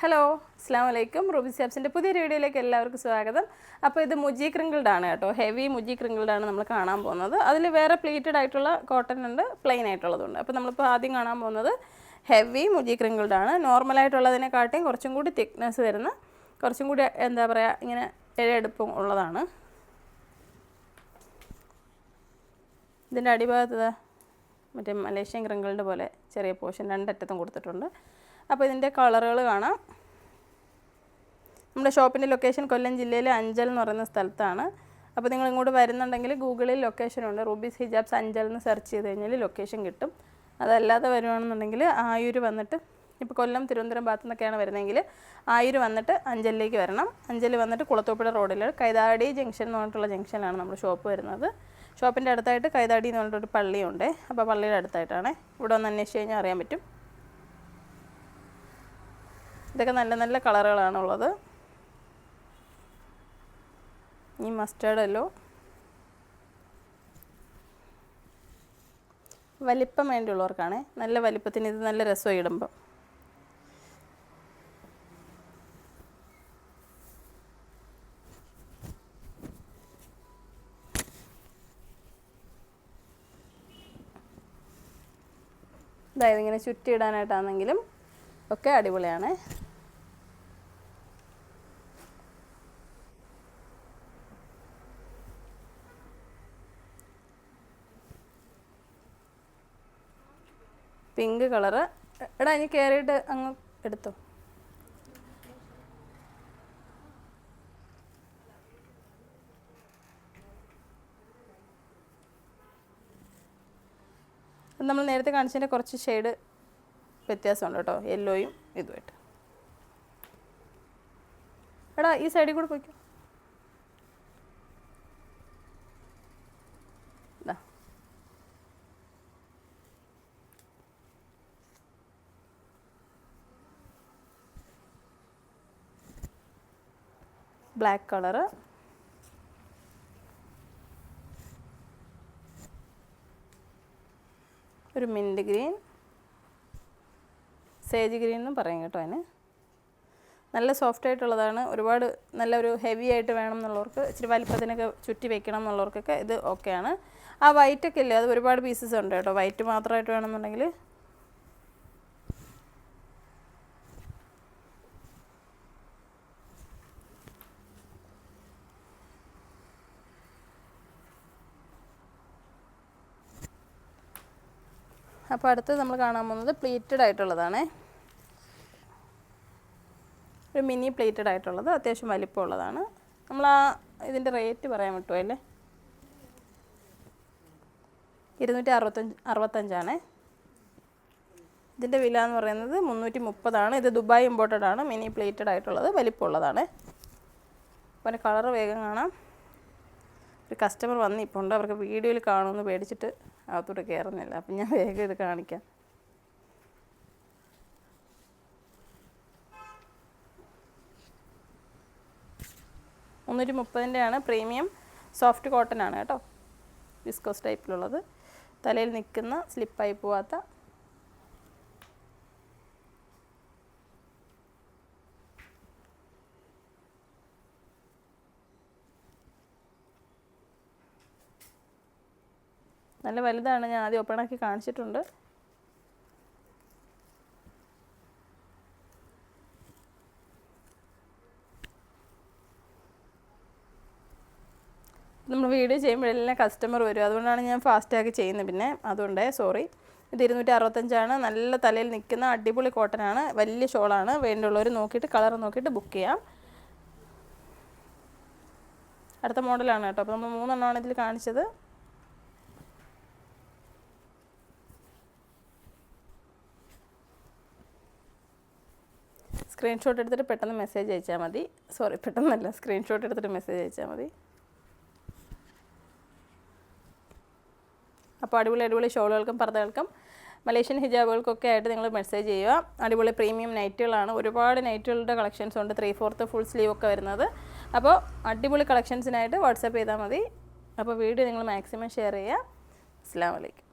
Hello അസ്സാം വലൈക്കും Ruby സാബ്സിന്റെ പുതിയ വീഡിയോയിലേക്ക് എല്ലാവർക്കും സ്വാഗതം. അപ്പോൾ ഇത് മുജി ക്രിങ്കിൾഡ് ആണ് കേട്ടോ. ഹെവി മുജി ക്രിങ്കിൾഡ് ആണ് നമ്മൾ കാണാൻ പോകുന്നത്. അതിൽ വേറെ പ്ലീറ്റഡ് ആയിട്ടുള്ള കോട്ടൺ ഉണ്ട് പ്ലെയിൻ ആയിട്ടുള്ളതുണ്ട് അപ്പോൾ നമ്മളിപ്പോൾ ആദ്യം കാണാൻ പോകുന്നത് ഹെവി മുജി ക്രിങ്കിൾഡ് ആണ് നോർമലായിട്ടുള്ളതിനെക്കാട്ടിയും കുറച്ചും കൂടി തിക്നെസ് വരുന്ന കുറച്ചും കൂടി എന്താ പറയുക ഇങ്ങനെ ഇഴയെടുപ്പും ഉള്ളതാണ്. ഇതിന്റെ അടിഭാഗത്ത് മറ്റേ മലേഷ്യൻ ക്രിങ്കിൾഡ് പോലെ ചെറിയ പോർഷൻ രണ്ടറ്റത്തും കൊടുത്തിട്ടുണ്ട്. അപ്പോൾ ഇതിന്റെ കളറുകൾ കാണാം. നമ്മുടെ ഷോപ്പിന്റെ ലൊക്കേഷൻ കൊല്ലം ജില്ലയിലെ അഞ്ചൽ എന്ന് പറയുന്ന സ്ഥലത്താണ്. അപ്പോൾ നിങ്ങൾ ഇങ്ങോട്ട് വരുന്നുണ്ടെങ്കിൽ ഗൂഗിളിൽ ലൊക്കേഷൻ ഉണ്ട്. റൂബീസ് ഹിജാബ്സ് അഞ്ചൽ എന്ന് സെർച്ച് ചെയ്ത് കഴിഞ്ഞാൽ ലൊക്കേഷൻ കിട്ടും. അതല്ലാതെ വരുവാണെന്നുണ്ടെങ്കിൽ ആയൂർ വന്നിട്ട് ഇപ്പോൾ കൊല്ലം തിരുവനന്തപുരം ഭാഗത്തു നിന്നൊക്കെയാണ് വരുന്നതെങ്കിൽ ആയൂർ വന്നിട്ട് അഞ്ചലിലേക്ക് വരണം. അഞ്ചൽ വന്നിട്ട് കുളത്തൂപ്പുഴ റോഡിൽ കൈതാടി ജംഗ്ഷൻ എന്ന് പറഞ്ഞിട്ടുള്ള ജംഗ്ഷനിലാണ് നമ്മുടെ ഷോപ്പ് വരുന്നത്. ഷോപ്പിന്റെ അടുത്തായിട്ട് കൈതാടി എന്ന് പറഞ്ഞിട്ടൊരു പള്ളിയുണ്ട്. അപ്പോൾ പള്ളിയുടെ അടുത്തായിട്ടാണ്. ഇവിടെ ഒന്ന് അന്വേഷിച്ച് കഴിഞ്ഞാൽ അറിയാൻ പറ്റും. ഇതൊക്കെ നല്ല നല്ല കളറുകളാണുള്ളത്. ഈ മസ്റ്റേർഡ് അല്ലോ വലിപ്പം വേണ്ടിയുള്ളവർക്കാണേ നല്ല വലിപ്പത്തിന് ഇത് നല്ല രസമായി ഇടുമ്പം. അതായത് ഇങ്ങനെ ചുറ്റിയിടാനായിട്ടാണെങ്കിലും ഒക്കെ അടിപൊളിയാണ്. Pink colour. എടാ ഇനി കയറിയിട്ട് അങ്ങ് എടുത്തോ. നമ്മൾ നേരത്തെ കാണിച്ചതിന്റെ കുറച്ച് ഷെയ്ഡ് വ്യത്യാസമുണ്ട് കേട്ടോ. യെല്ലോയും ഇതുമായിട്ട്. എടാ ഈ സൈഡിൽ കൂടെ പോയിക്കോ. ബ്ലാക്ക് കളറ് ഒരു മിന്റ് ഗ്രീൻ സേജ് ഗ്രീൻ എന്നും പറയും കേട്ടോ അതിന്. നല്ല സോഫ്റ്റ് ആയിട്ടുള്ളതാണ്. ഒരുപാട് നല്ല ഒരു ഹെവി ആയിട്ട് വേണം എന്നുള്ളവർക്ക് ഇച്ചിരി വലിപ്പത്തിനൊക്കെ ചുറ്റി വെക്കണം എന്നുള്ളവർക്കൊക്കെ ഇത് ഓക്കെയാണ് ആ വൈറ്റൊക്കെ ഇല്ലേ? അത് ഒരുപാട് പീസസ് ഉണ്ട് കേട്ടോ. വൈറ്റ് മാത്രമായിട്ട് വേണമെന്നുണ്ടെങ്കിൽ അപ്പോൾ അടുത്ത് നമ്മൾ കാണാൻ പോകുന്നത് പ്ലീറ്റഡ് ആയിട്ടുള്ളതാണ്. ഒരു മിനി പ്ലേറ്റഡ് ആയിട്ടുള്ളത് അത്യാവശ്യം വലിപ്പമുള്ളതാണ്. നമ്മൾ ആ ഇതിന്റെ റേറ്റ് പറയാൻ പറ്റുമോ അല്ലേ? ഇരുന്നൂറ്റി അറുപത്തഞ്ച് അറുപത്തഞ്ചാണ്. ഇതിന്റെ വില എന്ന് പറയുന്നത് മുന്നൂറ്റി മുപ്പതാണ് ഇത് ദുബായ് ഇമ്പോർട്ടഡ് ആണ്. മിനി പ്ലേറ്റഡ് ആയിട്ടുള്ളത് വലിപ്പമുള്ളതാണ്. അപ്പോൾ കളറ് വേഗം കാണാം. ഒരു കസ്റ്റമർ വന്നിപ്പോൾ അവർക്ക് വീഡിയോയിൽ കാണുമെന്ന് പേടിച്ചിട്ട് അകത്തോട്ട് കയറുന്നില്ല അപ്പം ഞാൻ വേഗം ഇത് കാണിക്കാം. മുന്നൂറ്റി മുപ്പതിന്റെയാണ് പ്രീമിയം സോഫ്റ്റ് കോട്ടൺ ആണ് കേട്ടോ. വിസ്കോസ് ടൈപ്പിലുള്ളത്. തലയിൽ നിൽക്കുന്ന സ്ലിപ്പായി പോവാത്ത നല്ല വലുതാണ്. ഞാൻ ആദ്യം ഓപ്പണാക്കി കാണിച്ചിട്ടുണ്ട്. നമ്മൾ വീഡിയോ ചെയ്യുമ്പോഴെല്ലാം കസ്റ്റമർ വരും. അതുകൊണ്ടാണ് ഞാൻ ഫാസ്റ്റാക്കി ചെയ്യുന്നത് പിന്നെ. അതുകൊണ്ട് സോറി ഇത് ഇരുന്നൂറ്റി അറുപത്തഞ്ചാണ് നല്ല തലയിൽ നിൽക്കുന്ന അടിപൊളി കോട്ടനാണ് വലിയ ഷോളാണ് വേണ്ടുള്ളവർ നോക്കിയിട്ട് കളർ നോക്കിയിട്ട് ബുക്ക് ചെയ്യാം. അടുത്ത മോഡലാണ് കേട്ടോ. അപ്പോൾ നമ്മൾ മൂന്നെണ്ണമാണ് ഇതിൽ കാണിച്ചത്. സ്ക്രീൻഷോട്ട് എടുത്തിട്ട് പെട്ടെന്ന് മെസ്സേജ് അയച്ചാൽ മതി. സോറി പെട്ടെന്നല്ല സ്ക്രീൻഷോട്ട് എടുത്തിട്ട് മെസ്സേജ് അയച്ചാൽ മതി. അപ്പോൾ അടിപൊളി അടിപൊളി ഷോളുകൾക്കും പർദ്ദകൾക്കും മലേഷ്യൻ ഹിജാബുകൾക്കൊക്കെ ആയിട്ട് നിങ്ങൾ മെസ്സേജ് ചെയ്യുക. അടിപൊളി പ്രീമിയം നൈറ്റുകളാണ് ഒരുപാട് നൈറ്റുകളുടെ കളക്ഷൻസ് ഉണ്ട്. ത്രീ ഫോർത്ത് ഫുൾ സ്ലീവ് ഒക്കെ വരുന്നത്. അപ്പോൾ അടിപൊളി കളക്ഷൻസിനായിട്ട് വാട്സപ്പ് ചെയ്താൽ മതി. അപ്പോൾ വീഡിയോ നിങ്ങൾ മാക്സിമം ഷെയർ ചെയ്യുക. അസ്സാം വലൈക്കും